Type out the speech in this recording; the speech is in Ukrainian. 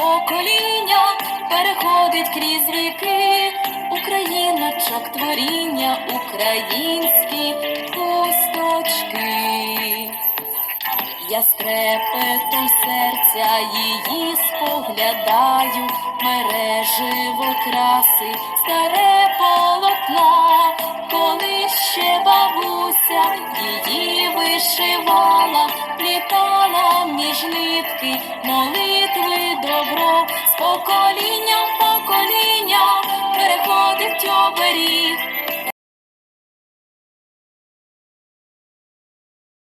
покоління переходить крізь віки, Україночок творіння, українські кусточки. Я з серця її споглядаю, мереживо краси, старе полотно, коли ще бабуся її вишивала, плітала між нитки, молитви добро, з покоління в